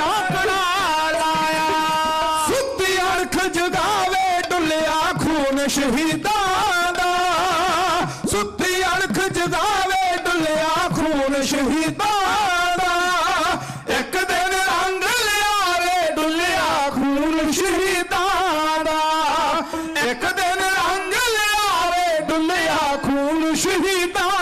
ਟਾਕਣਾ ਲਾਇਆ। ਸੁੱਤੀ ਅਣਖ ਜਗਾਵੇ ਡੁੱਲਿਆ ਖੂਨ ਸ਼ਹੀਦਾਂ ਦਾ। ਸੁੱਤੀ ਅਣਖ ਜਗਾਵੇ ਡੁੱਲਿਆ ਖੂਨ ਸ਼ਹੀਦਾਂ ਇੱਕ ਦਿਨ ਰੰਗ ਲਿਆਵੇ ਡੁੱਲਿਆ ਖੂਨ ਸ਼ਹੀਦਾਂ